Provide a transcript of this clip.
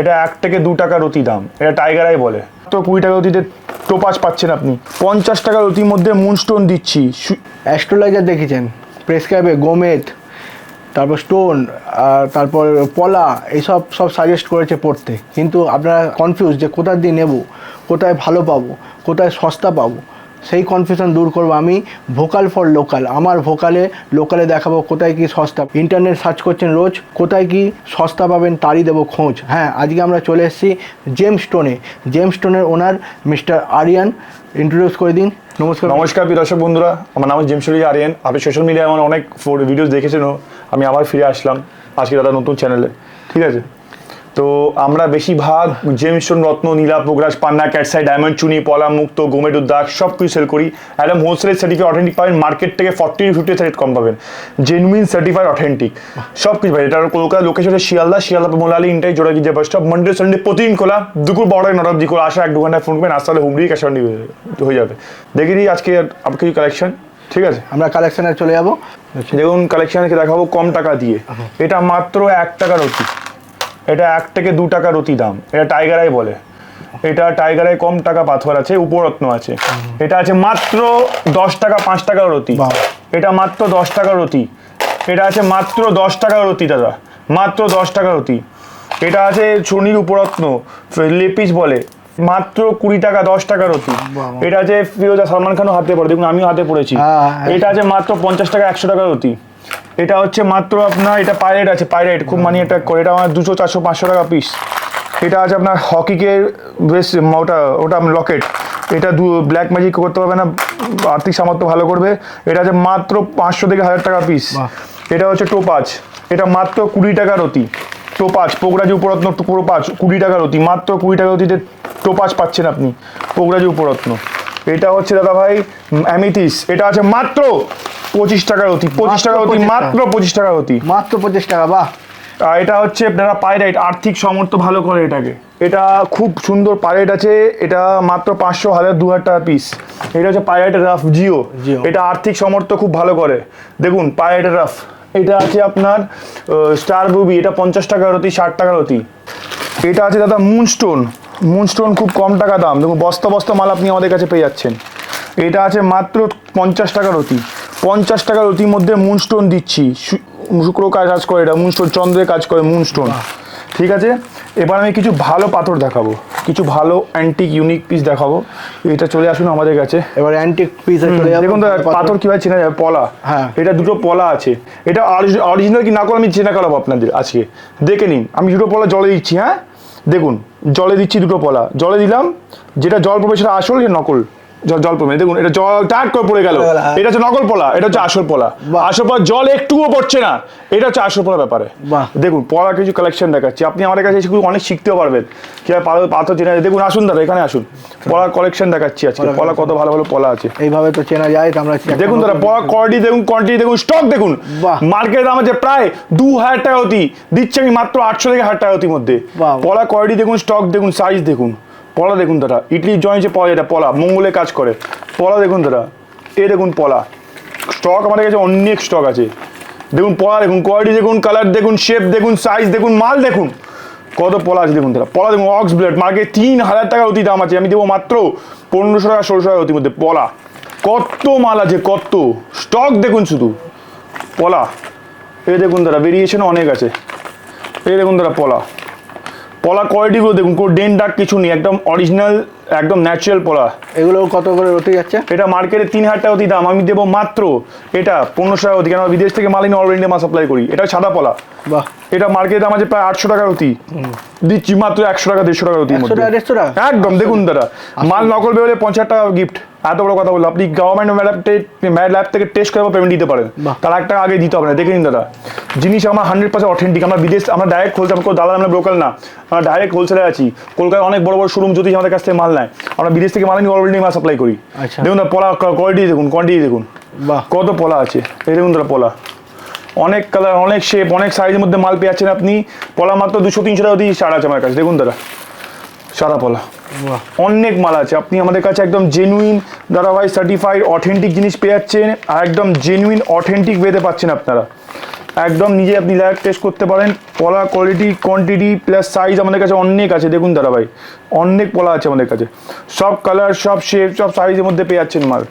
এটা এক থেকে দু টাকা রতি দাম। এটা টাইগারাই বলে। তো কুড়ি টাকা রতিতে টোপাস পাচ্ছেন আপনি। পঞ্চাশ টাকা রতির মধ্যে মুনস্টোন দিচ্ছি। অ্যাস্ট্রোলজার দেখেছেন। প্রেসক্রাইবে গোমেদ, তারপর স্টোন, আর তারপর পলা এইসব সব সাজেস্ট করেছে পড়তে। কিন্তু আপনারা কনফিউজ যে কোথা দিয়ে নেব, কোথায় ভালো পাবো, কোথায় সস্তা পাবো। সেই কনফিউশন দূর করব। আমি ভোকাল ফর লোকাল আমার ভোকালে লোকালে দেখাবো কোথায় কি সস্তা। ইন্টারনেট সার্চ করছেন রোজ, কোথায় কি সস্তা পাবেন তারই দেবো খোঁজ। হ্যাঁ আজকে আমরা চলে এসেছি জেমস স্টোনে জেমস স্টোনের ওনার মিস্টার আরিয়ান ইন্ট্রোডিউস করে দিন। নমস্কার। নমস্কার প্রিয় দর্শক বন্ধুরা, আমার নাম জেমস আরিয়ান আপনি সোশ্যাল মিডিয়ায় আমার অনেক ভিডিওস দেখেছেনও। আমি আবার ফিরে আসলাম আজকে দাদা নতুন চ্যানেলে ঠিক আছে? তো আমরা বেশিরভাগ জেমস্টোন রত্ন নীলা পোগরাজ পান্না ক্যাটসাই ডায়মন্ড চুনি পলা মুক্ত গোমেড উদ্দাগ সব কিছু সেল করি একদম হোলসেলের সার্টিফিকেট অথেন্টিক পাবেন মার্কেট থেকে ফর্টি ফিফটি সাইড কম পাবেন। জেনুইন সার্টিফাইড অথেন্টিক সব কিছু পাবেন এটা কলকাতা লোকেশন শিয়ালদা শিয়ালদা মোলালি ইন্টাই জোড়া গিয়ে বাস স্টপ মানডে সানডে প্রতিদিন খোলা। দুপুর বড় নটা অব্দি খোলা। আসা এক দু ঘন্টায় ফোন করবেন আসতে হলে হুম ক্যাশ অন হয়ে যাবে। দেখে দিই আজকে আপনার কিছু কালেকশন ঠিক আছে? আমরা কালেকশনে চলে যাব। দেখুন কালেকশনকে দেখাবো কম টাকা দিয়ে। এটা মাত্র এক টাকা রতি এটা এক থেকে দু টাকা রতি দাম। এটা টাইগারাই বলে। এটা টাইগারাই কম টাকা পাথর আছে উপরত্ন আছে। এটা আছে মাত্র দশ টাকা পাঁচ টাকা রতি এটা মাত্র দশ টাকা রতি এটা আছে মাত্র দশ টাকা রতি দাদা। মাত্র দশ টাকা রতি এটা আছে শনির উপরত্ন লেপিস বলে। মাত্র কুড়ি টাকা দশ টাকা রতি এটা আছে ফিরোজা সালমান খানও হাতে পড়ে দেখুন আমিও হাতে পড়েছি। হ্যাঁ, হ্যাঁ। এটা আছে মাত্র পঞ্চাশ টাকা একশো টাকা রতি এটা হচ্ছে মাত্র আপনার এটা পাইরেট আছে পাইরেট খুব মানি অ্যাটাক করে এটা আমার দুশো চারশো পাঁচশো টাকা পিস এটা আছে আপনার হকিকে বেশ ওটা ওটা লকেট। এটা দু ব্ল্যাক ম্যাজিক করতে পারবে না আর্থিক সামর্থ্য ভালো করবে। এটা আছে মাত্র পাঁচশো থেকে হাজার টাকা পিস এটা হচ্ছে টোপাজ। এটা মাত্র কুড়ি টাকার অতি টোপাজ পোগরাজি উপরত্ন টোপাজ কুড়ি টাকার অতি মাত্র কুড়ি টাকা অতিতে টোপাজ পাচ্ছেন আপনি পোগরাজি উপরত্ন। এটা হচ্ছে দাদা ভাই অ্যামিথিস এটা আছে মাত্র পঁচিশ টাকার অতি পঁচিশ টাকার অতি মাত্র পঁচিশ টাকার অতি। মাত্র পঁচিশ টাকা বাহ। এটা হচ্ছে আপনারা পাইরাইট আর্থিক সামর্থ্য ভালো করে এটাকে। এটা খুব সুন্দর পাইরাইট আছে এটা মাত্র পাঁচশো হাজার দু হাজার টাকা পিস এটা হচ্ছে পাইরাইটের রাফ জিও। এটা আর্থিক সামর্থ্য খুব ভালো করে। দেখুন পাইরাইটের রাফ। এটা আছে আপনার স্টার রুবি এটা পঞ্চাশ টাকার অতি ষাট টাকার অতি। এটা আছে দাদা মুনস্টোন। মুনস্টোন খুব কম টাকা দাম। দেখুন বস্তা বস্তা মাল আপনি আমাদের কাছে পেয়ে যাচ্ছেন। এটা আছে মাত্র পঞ্চাশ টাকার রতি পঞ্চাশ টাকা রতির মধ্যে মুনস্টোন দিচ্ছি শুক্র কাজ করে এটা মুনস্টোন চন্দ্রের কাজ করে মুনস্টোন ঠিক আছে? এবার আমি কিছু ভালো পাথর দেখাবো। কিছু ভালো অ্যান্টিক ইউনিক পিস দেখাবো। এটা চলে আসুন আমাদের কাছে। এবার অ্যান্টিক পিস দেখুন দাদা পাথর কীভাবে চেনা যাবে পলা। হ্যাঁ। এটা দুটো পলা আছে। এটা অরিজিনাল কি না করে আমি চেনা করাবো আপনাদের আজকে? দেখে নিন। আমি দুটো পলা জলে দিচ্ছি হ্যাঁ? দেখুন জলে দিচ্ছি দুটো পলা। জলে দিলাম। যেটা জল সেটা আসল যে নকল। জল জল পড়বে। দেখুন এটা জল টাট করে পড়ে গেল। পড়ে হ্যাঁ। এটা হচ্ছে নকল পলা এটা হচ্ছে আসল পলা। আসল পলা জল একটুও পড়ছে না। এটা হচ্ছে আসল পলা ব্যাপারে। দেখুন পলা কিছু কালেকশন দেখাচ্ছি। আপনি আমাদের কাছে এসে অনেক শিখতেও পারবেন। কীভাবে পাথর- চেনা দেখুন আসুন দাদা এখানে আসুন। পলার কালেকশন দেখাচ্ছি আজকে। পলা কত ভালো ভালো পলা আছে। এইভাবে তো চেনা যায় আমরা দেখুন দাদা পড়া কোয়ালিটি দেখুন কোয়ান্টিটি দেখুন স্টক দেখুন। মার্কেট দাম আছে প্রায় দু হাজার টাকা অতি। দিচ্ছে আমি মাত্র আটশো থেকে হাজার টাকা অতির মধ্যে। পলা কোয়ালিটি দেখুন স্টক দেখুন সাইজ দেখুন। পলা দেখুন দাদা, ইডলি জয়েন্টে পলা, যেটা পলা, মঙ্গলে কাজ করে। পলা দেখুন দাদা, এ দেখুন পলা। স্টক আমাদের কাছে অনেক স্টক আছে। দেখুন পলা, দেখুন কোয়ালিটি দেখুন কালার দেখুন শেপ দেখুন সাইজ দেখুন মাল, দেখুন। কত পলা আছে দেখুন দাদা, পলা দেখুন অক্স ব্লেড মার্কেট তিন হাজার টাকা অতি দাম আছে, আমি দেবো মাত্র পনেরোশো টাকা, ষোলোশো টাকা অতির মধ্যে, পলা। কত মাল আছে, কত? স্টক দেখুন শুধু। পলা। এ দেখুন দাদা ভেরিয়েশন অনেক আছে। এই দেখুন দাদা, পলা। পলা কোয়ালিটিগুলো দেখুন কোনো ডেন ডাক কিছু নেই একদম অরিজিনাল একদম ন্যাচারাল পলা। এগুলো কত করে রতে যাচ্ছে? এটা মার্কেটে তিন হাজার টাকা অতি দাম আমি দেবো মাত্র এটা পনেরোশো টাকা অতি কেন বিদেশ থেকে মাল অল ইন্ডিয়া মাল সাপ্লাই করি। এটা সাদা পলা। বাহ। এটা মার্কেটে দাম আছে প্রায় আটশো টাকার অতি দিচ্ছি মাত্র একশো টাকা দেড়শো টাকার অতি টাকা টাকা? একদম দেখুন দাদা মাল নকল বেরোলে পঞ্চাশ টাকা গিফট এত বড় কথা বলল আপনি গভর্নমেন্ট ম্যাড ল্যাব থেকে টেস্ট করে পেমেন্ট দিতে পারেন। তার এক টাকা আগে দিতে হবে না দেখে নিন দাদা। জিনিস আমার হান্ড্রেড পার্সেন্ট অথেন্টিক আমরা বিদেশ আমরা ডাইরেক্ট হোলসেল আমরা দালাল আমরা লোকাল না। আমরা ডাইরেক্ট হোলসেলে আছি। কলকাতায় অনেক বড় বড় শোরুম যদি আমাদের কাছ থেকে মাল নেয়। আমরা বিদেশ থেকে মাল নিয়ে অলরেডি মাল সাপ্লাই করি। আচ্ছা। দেখুন দাদা পলা কোয়ালিটি দেখুন কোয়ান্টিটি দেখুন। বাহ। কত পলা আছে। এই দেখুন দাদা পলা। অনেক কালার অনেক শেপ অনেক সাইজের মধ্যে মাল পেয়ে যাচ্ছেন আপনি। পলা মাত্র দুশো তিনশো টাকা দিয়ে স্টার্ট আছে আমার কাছে। দেখুন দাদা সাদা পলা। অনেক মাল আছে। আপনি আমাদের কাছে একদম জেনুইন দাদাভাই সার্টিফাইড অথেন্টিক জিনিস পেয়ে যাচ্ছেন। আর একদম জেনুইন অথেন্টিক ওয়েতে পাচ্ছেন আপনারা। একদম নিজে আপনি লাইভ টেস্ট করতে পারেন। পলা কোয়ালিটি কোয়ান্টিটি প্লাস সাইজ আমাদের কাছে অনেক আছে। দেখুন দাদা ভাই, অনেক পলা আছে আমাদের কাছে। সব কালার সব শেপ সব সাইজের মধ্যে পেয়ে যাচ্ছেন মাল।